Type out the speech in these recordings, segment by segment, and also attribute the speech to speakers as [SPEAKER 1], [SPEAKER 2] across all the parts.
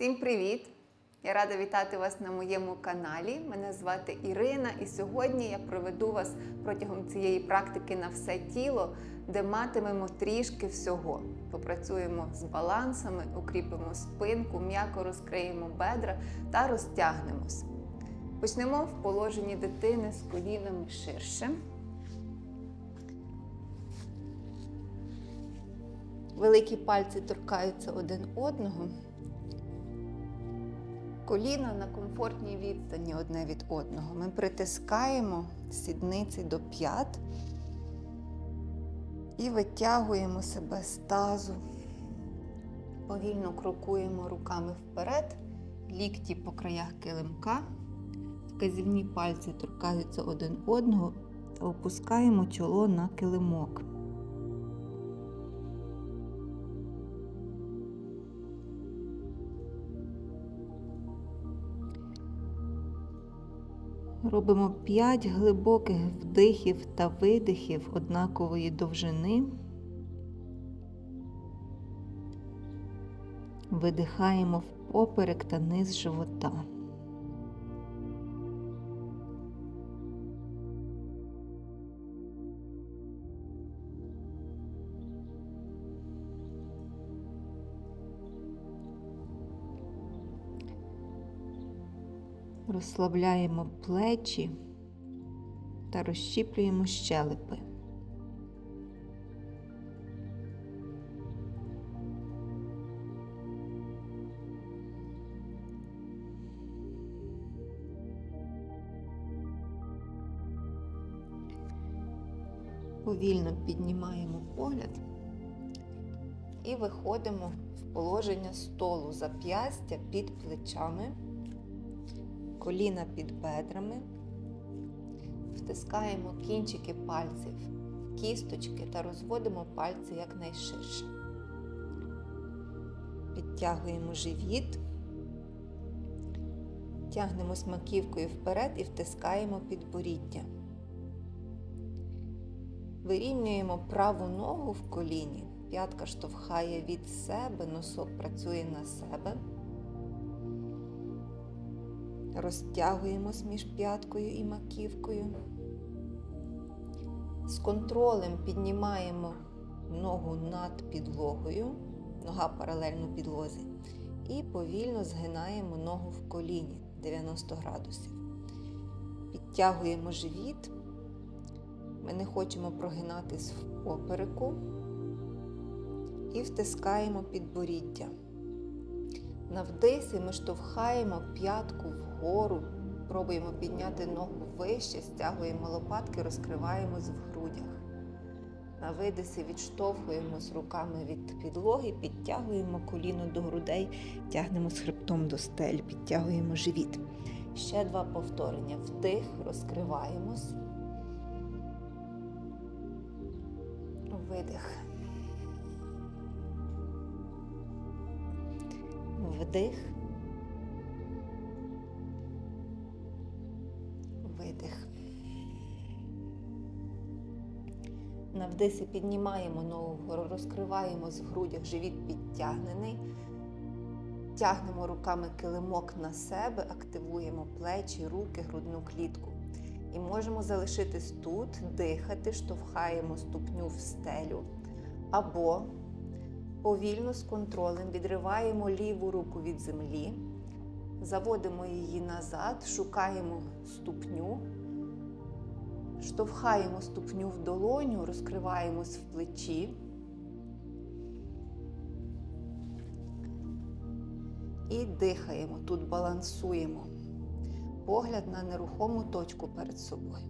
[SPEAKER 1] Всім привіт! Я рада вітати вас на моєму каналі. Мене звати Ірина, і сьогодні я проведу вас протягом цієї практики на все тіло, де матимемо трішки всього. Попрацюємо з балансами, укріпимо спинку, м'яко розкриємо бедра та розтягнемось. Почнемо в положенні дитини з колінами ширше. Великі пальці торкаються один одного. Коліна на комфортній відстані одне від одного. Ми притискаємо сідниці до п'ят і витягуємо себе з тазу. Повільно крокуємо руками вперед, лікті по краях килимка, вказівні пальці торкаються один одного та опускаємо чоло на килимок. Робимо 5 глибоких вдихів та видихів однакової довжини. Видихаємо в поперек та низ живота. Розслабляємо плечі та розщіплюємо щелепи. Повільно піднімаємо погляд і виходимо в положення столу зап'ястя під плечами коліна під бедрами, втискаємо кінчики пальців в кісточки та розводимо пальці якнайширше. Підтягуємо живіт, тягнемось маківкою вперед і втискаємо підборіддя. Вирівнюємо праву ногу в коліні, п'ятка штовхає від себе, носок працює на себе. Розтягуємось між п'яткою і маківкою. З контролем піднімаємо ногу над підлогою, нога паралельно підлозі, і повільно згинаємо ногу в коліні 90 градусів. Підтягуємо живіт. Ми не хочемо прогинатись в попереку і втискаємо підборіддя. На вдисі ми штовхаємо п'ятку вгору, пробуємо підняти ногу вище, стягуємо лопатки, розкриваємось в грудях. На видисі відштовхуємось руками від підлоги, підтягуємо коліно до грудей, тягнемо з хребтом до стель, підтягуємо живіт. Ще два повторення. Вдих, розкриваємось. Видих. Вдих. На вдисі піднімаємо ногу розкриваємо з грудях, живіт підтягнений. Тягнемо руками килимок на себе, активуємо плечі, руки, грудну клітку. І можемо залишитись тут, дихати, штовхаємо ступню в стелю. Або Повільно з контролем відриваємо ліву руку від землі, заводимо її назад, шукаємо ступню, штовхаємо ступню в долоню, розкриваємось в плечі. І дихаємо, тут балансуємо. Погляд на нерухому точку перед собою.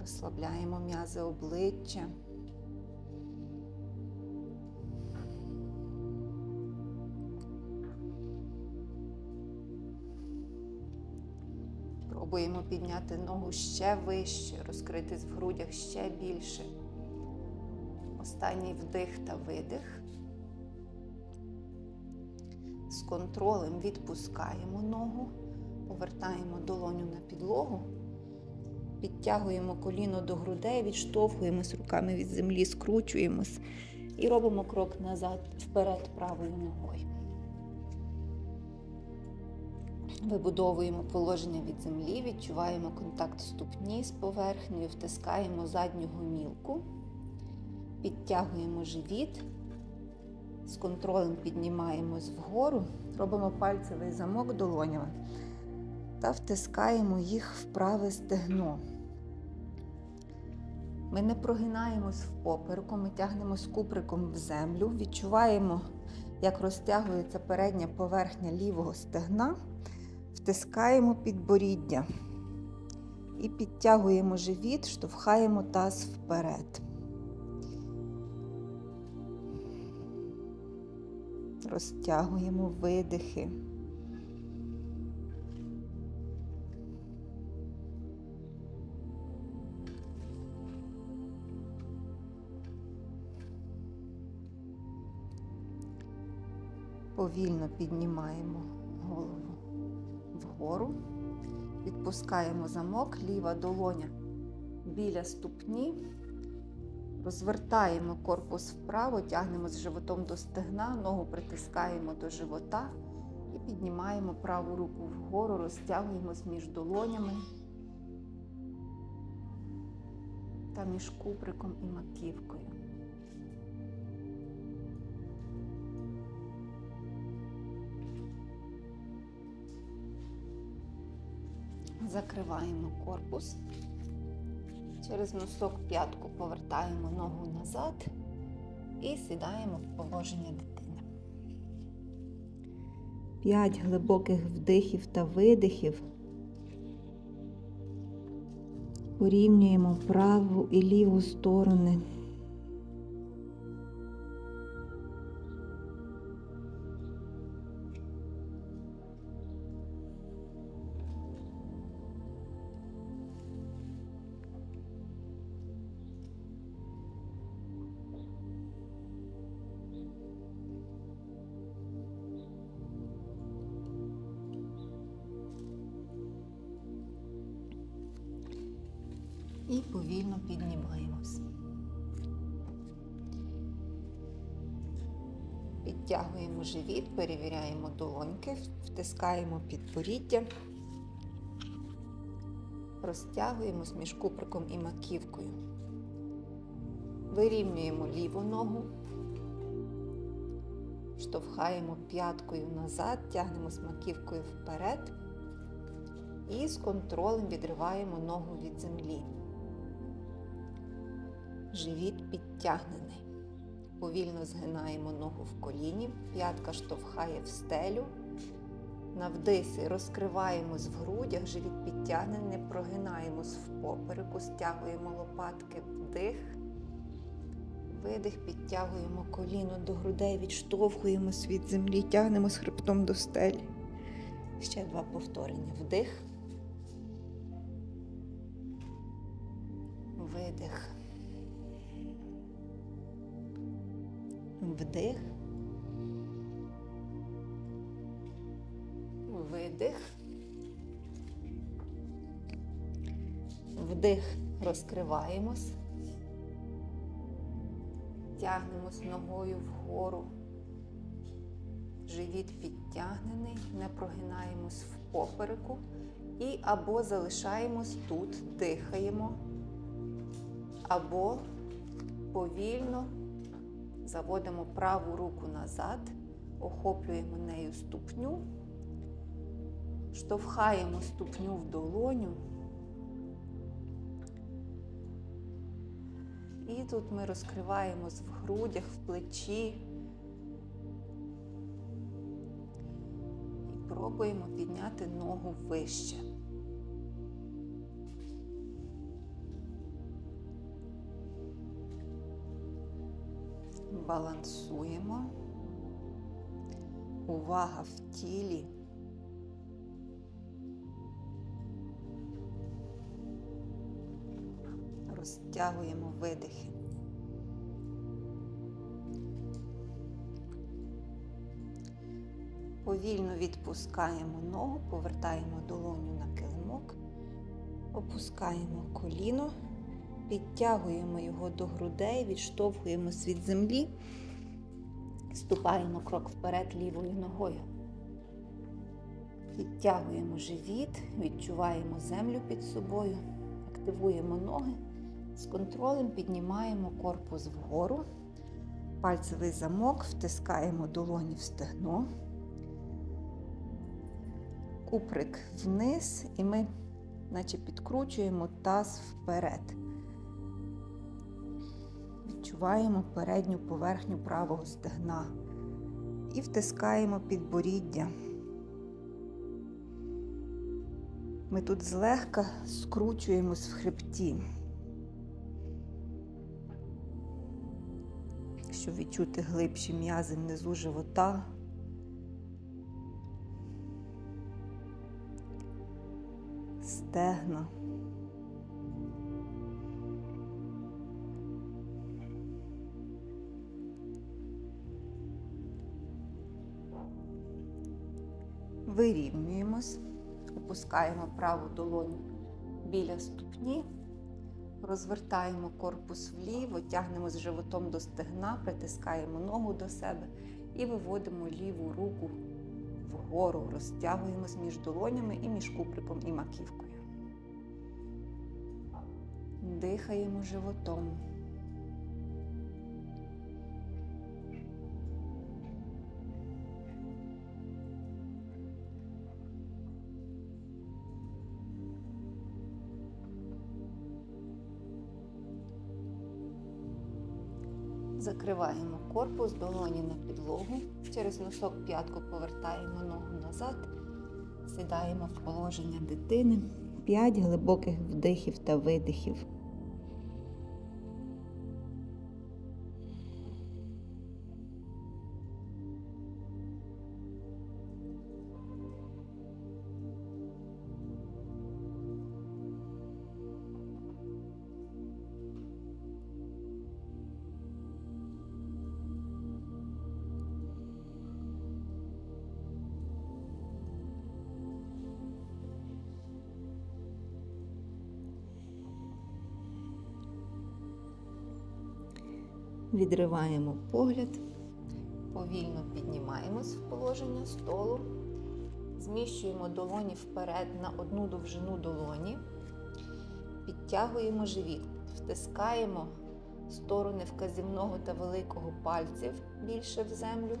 [SPEAKER 1] Розслабляємо м'язи обличчя. Пробуємо підняти ногу ще вище, розкритись в грудях ще більше. Останній вдих та видих. З контролем відпускаємо ногу, повертаємо долоню на підлогу. Підтягуємо коліно до грудей, відштовхуємось руками від землі, скручуємось
[SPEAKER 2] І робимо крок назад, вперед правою ногою. Вибудовуємо положення від землі, відчуваємо контакт ступні з поверхнею, втискаємо задню гомілку, підтягуємо живіт, з контролем піднімаємось вгору, робимо пальцевий замок долонями та втискаємо їх в праве стегно. Ми не прогинаємось в попереку, ми тягнемось куприком в землю, відчуваємо, як розтягується передня поверхня лівого стегна, втискаємо підборіддя і підтягуємо живіт, штовхаємо таз вперед. Розтягуємо видихи. Повільно піднімаємо вгору, відпускаємо замок, ліва долоня біля ступні, розвертаємо корпус вправо, тягнемо з животом до стегна, ногу притискаємо до живота і піднімаємо праву руку вгору, розтягуємось між долонями та між куприком і маківкою. Закриваємо корпус. Через носок п'ятку повертаємо ногу назад і сідаємо в положення дитини. П'ять глибоких вдихів та видихів. Порівнюємо праву і ліву сторони. І повільно піднімаємось. Підтягуємо живіт, перевіряємо долоньки, втискаємо підборіддя, розтягуємось між куприком і маківкою. Вирівнюємо ліву ногу, штовхаємо п'яткою назад, тягнемось маківкою вперед і з контролем відриваємо ногу від землі. Живіт підтягнений. Повільно згинаємо ногу в коліні, п'ятка штовхає в стелю. На вдисі розкриваємось в грудях, живіт підтягнений, прогинаємось в попереку, стягуємо лопатки вдих. Видих, підтягуємо коліно до грудей, відштовхуємось від землі, тягнемось хребтом до стелі. Ще два повторення. Вдих. Видих. Вдих. Видих. Вдих. Розкриваємось. Тягнемось ногою вгору. Живіт підтягнений, не прогинаємось в попереку і або залишаємось тут, дихаємо, або повільно заводимо праву руку назад, охоплюємо нею ступню, штовхаємо ступню в долоню. І тут ми розкриваємось в грудях, в плечі. І пробуємо підняти ногу вище. Балансуємо. Увага в тілі. Розтягуємо видихи. Повільно відпускаємо ногу, повертаємо долоню на килимок, опускаємо коліно,
[SPEAKER 1] Підтягуємо його до грудей, відштовхуємось від землі, ступаємо крок вперед лівою ногою. Підтягуємо живіт, відчуваємо землю під собою, активуємо ноги, з контролем піднімаємо корпус вгору,
[SPEAKER 2] Пальцевий замок, втискаємо долоні в стегно, куприк вниз, і ми, наче підкручуємо таз вперед. Відчуваємо передню поверхню правого стегна і втискаємо підборіддя. Ми тут злегка скручуємось в хребті. щоб відчути глибші м'язи внизу живота. Стегна. Вирівнюємось, опускаємо праву долоню біля ступні. Розвертаємо корпус вліво, тягнемо з животом до стегна, притискаємо ногу до себе і виводимо ліву руку вгору, розтягуємось між долонями і між куприком і маківкою. Дихаємо животом.
[SPEAKER 1] Закриваємо корпус, долоні на підлогу. Через носок п'ятку повертаємо ногу назад, сідаємо в положення дитини.
[SPEAKER 2] П'ять глибоких вдихів та видихів.
[SPEAKER 1] Відриваємо погляд, повільно піднімаємось в положення столу, зміщуємо долоні вперед на одну довжину долоні, підтягуємо живіт, втискаємо сторони вказівного та великого пальців більше в землю,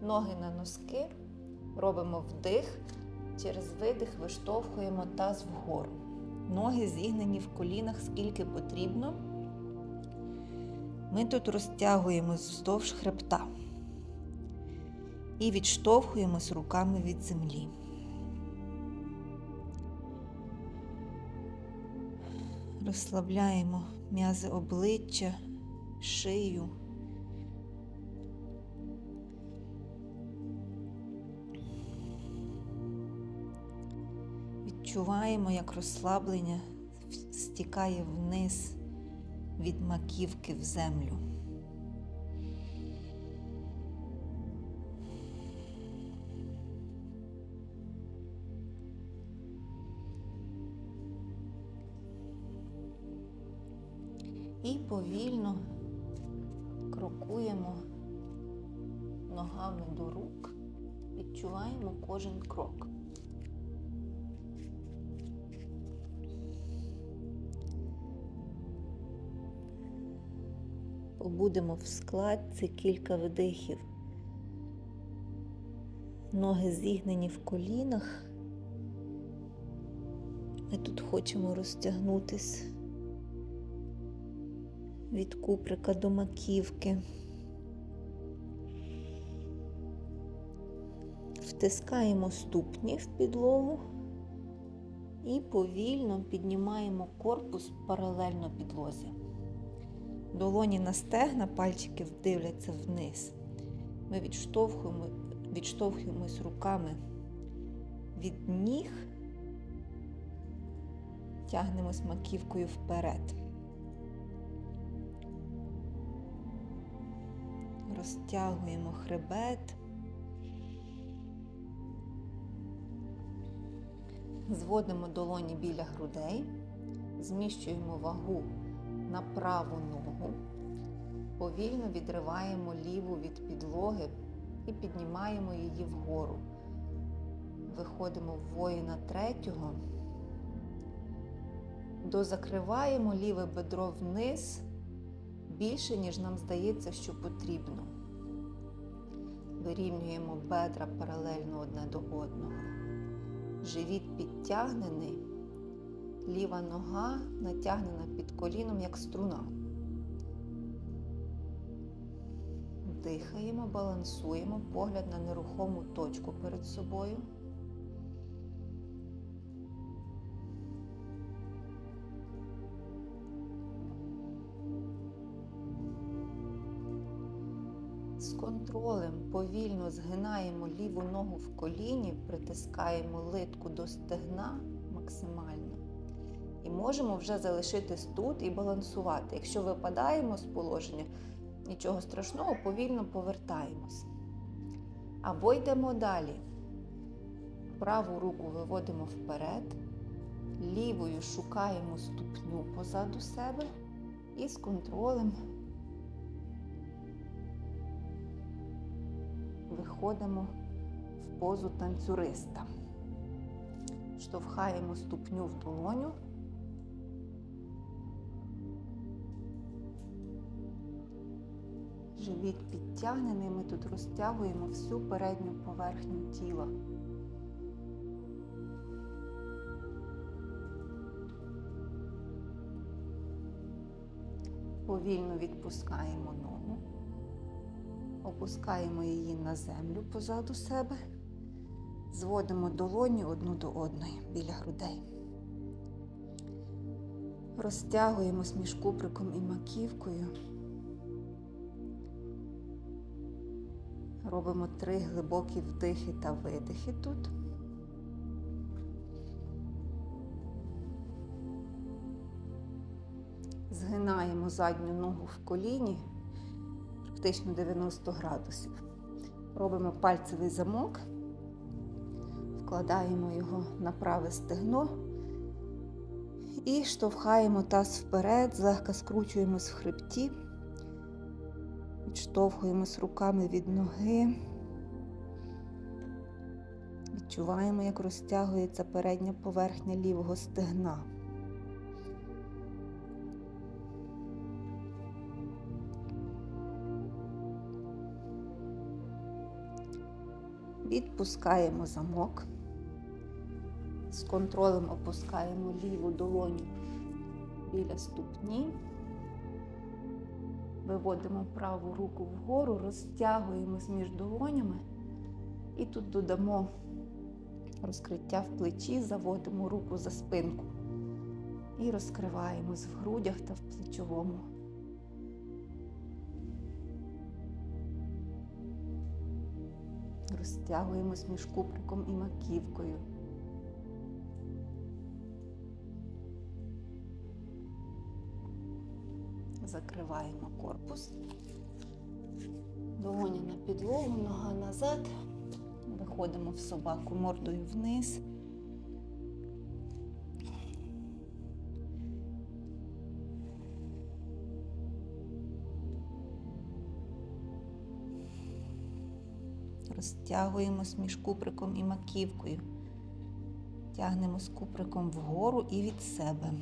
[SPEAKER 1] ноги на носки, робимо вдих, через видих виштовхуємо таз вгору. Ноги зігнені в колінах скільки потрібно. Ми тут розтягуємось вздовж хребта і відштовхуємось руками від землі. Розслабляємо м'язи обличчя, шию. Відчуваємо, як розслаблення стікає вниз від маківки в землю. І повільно крокуємо ногами до рук, відчуваємо кожен крок. Побудемо в складці кілька вдихів. Ноги зігнені в колінах. Ми тут хочемо розтягнутись від куприка до маківки. Втискаємо ступні в підлогу і повільно піднімаємо корпус паралельно підлозі. Долоні на стегна, пальчики дивляться вниз. Ми відштовхуємо, відштовхуємось руками від ніг, тягнемось маківкою вперед. Розтягуємо хребет. Зводимо долоні біля грудей, зміщуємо вагу на праву ногу, повільно відриваємо ліву від підлоги і піднімаємо її вгору. Виходимо в воїна третього, дозакриваємо ліве бедро вниз більше, ніж нам здається, що потрібно. Вирівнюємо бедра паралельно одне до одного. Живіт підтягнений, ліва нога натягнена під коліном, як струна. Дихаємо, балансуємо, погляд на нерухому точку перед собою. З контролем повільно згинаємо ліву ногу в коліні, притискаємо литку до стегна максимально. І можемо вже залишитись тут і балансувати. Якщо випадаємо з положення, нічого страшного, повільно повертаємось. Або йдемо далі. Праву руку виводимо вперед, лівою шукаємо ступню позаду себе і з контролем виходимо в позу танцюриста. Штовхаємо ступню в долоню. Живіт підтягнений, ми тут розтягуємо всю передню поверхню тіла. Повільно відпускаємо ногу. Опускаємо її на землю позаду себе, зводимо долоні одну до одної біля грудей. Розтягуємось між куприком і маківкою. Робимо три глибокі вдихи та видихи тут. Згинаємо задню ногу в коліні практично 90 градусів. Робимо пальцевий замок, вкладаємо його на праве стегно і штовхаємо таз вперед, злегка скручуємось в хребті, відштовхуємось руками від ноги. Відчуваємо, як розтягується передня поверхня лівого стегна. Відпускаємо замок. З контролем опускаємо ліву долоню біля ступні. Виводимо праву руку вгору, розтягуємось між долонями. І тут додамо розкриття в плечі, заводимо руку за спинку. І розкриваємось в грудях та в плечовому. Розтягуємось між куприком і маківкою. Закриваємо корпус. Долоня на підлогу, нога назад. Виходимо в собаку мордою вниз. Розтягуємось між куприком і маківкою. Тягнемо з куприком вгору і від себе.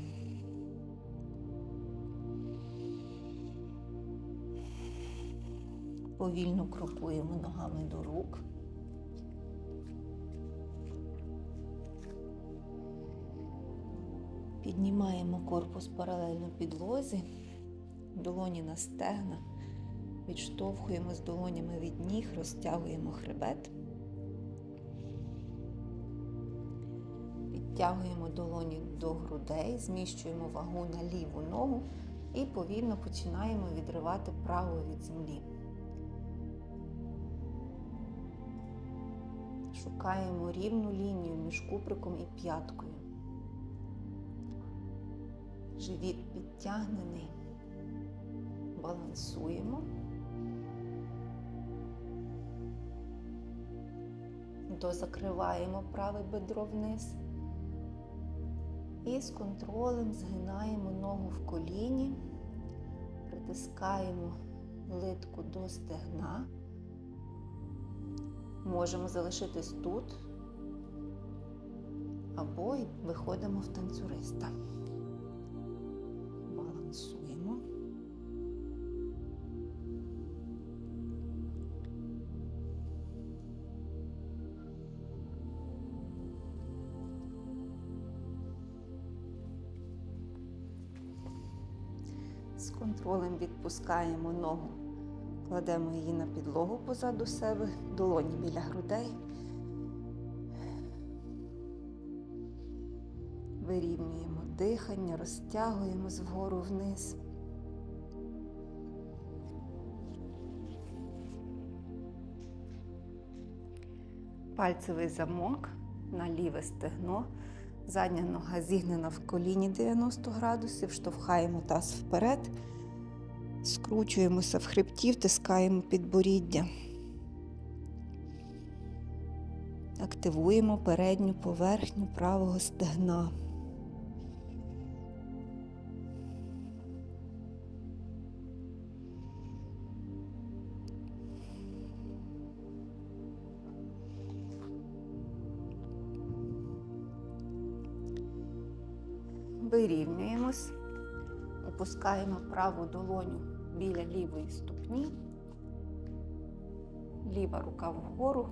[SPEAKER 1] Повільно крокуємо ногами до рук. Піднімаємо корпус паралельно підлозі, долоні на стегна. Відштовхуємо з долонями від ніг, розтягуємо хребет. Підтягуємо долоні до грудей, зміщуємо вагу на ліву ногу і повільно починаємо відривати праву від землі. Шукаємо рівну лінію між куприком і п'яткою. Живіт підтягнений. Балансуємо. Дозакриваємо праве бедро вниз. І з контролем згинаємо ногу в коліні,
[SPEAKER 2] притискаємо литку до стегна. Можемо залишитись тут або виходимо в танцюриста. Балансуємо. З контролем відпускаємо ногу, кладемо її на підлогу позаду себе, долоні біля грудей. Вирівнюємо дихання, розтягуємо вгору вниз. Пальцевий замок на ліве стегно. Задня нога зігнена в коліні 90 градусів, штовхаємо таз вперед, скручуємося в хребті, втискаємо підборіддя. Активуємо передню поверхню правого стегна. Опускаємо праву долоню біля лівої ступні, ліва рука вгору,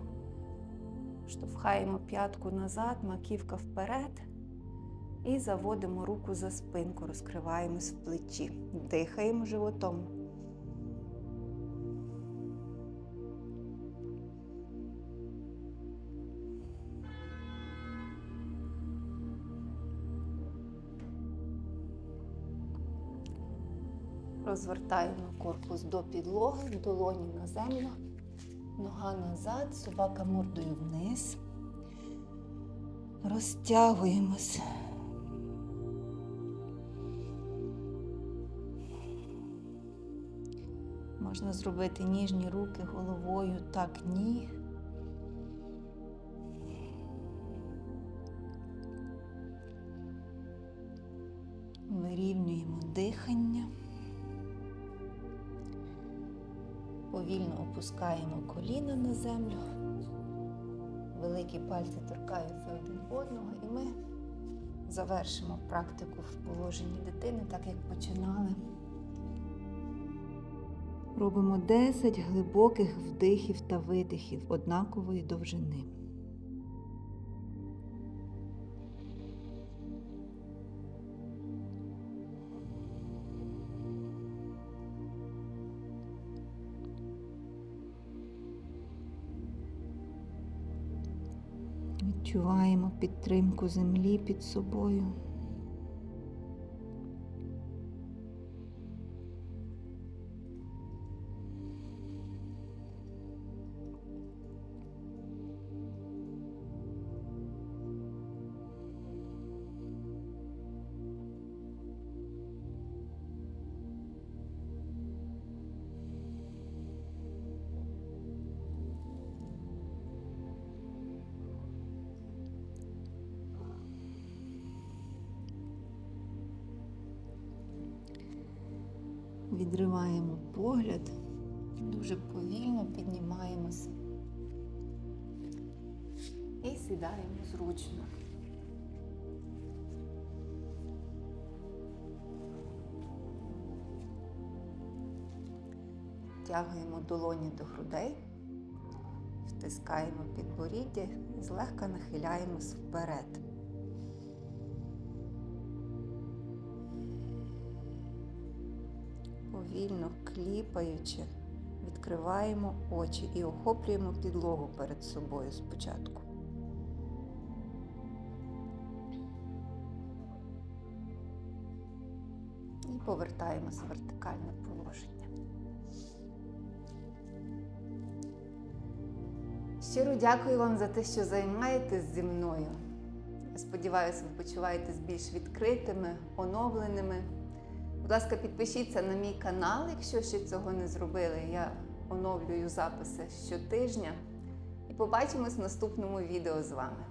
[SPEAKER 2] штовхаємо п'ятку назад, маківка вперед. І заводимо руку за спинку, розкриваємось в плечі, дихаємо животом. Розвертаємо корпус до підлоги, долоні на землю, нога назад, собака мордою вниз. Розтягуємось. Можна зробити ніжні руки головою, так ні. Опускаємо коліна на землю. Великі пальці торкаються один одного, і ми завершимо практику в положенні дитини, так як починали. Робимо 10 глибоких вдихів та видихів однакової довжини. Відчуваємо підтримку землі під собою. Відриваємо погляд, дуже повільно піднімаємося і сідаємо зручно. Тягуємо долоні до грудей, втискаємо підборіддя і злегка нахиляємось вперед. Повільно кліпаючи, відкриваємо очі і охоплюємо підлогу перед собою спочатку. І повертаємося в вертикальне положення. Щиро дякую вам за те, що займаєтесь зі мною. Сподіваюся, ви почуваєтесь більш відкритими, оновленими. Будь ласка, підпишіться на мій канал, якщо ще цього не зробили. Я оновлюю записи щотижня. І побачимось в наступному відео з вами.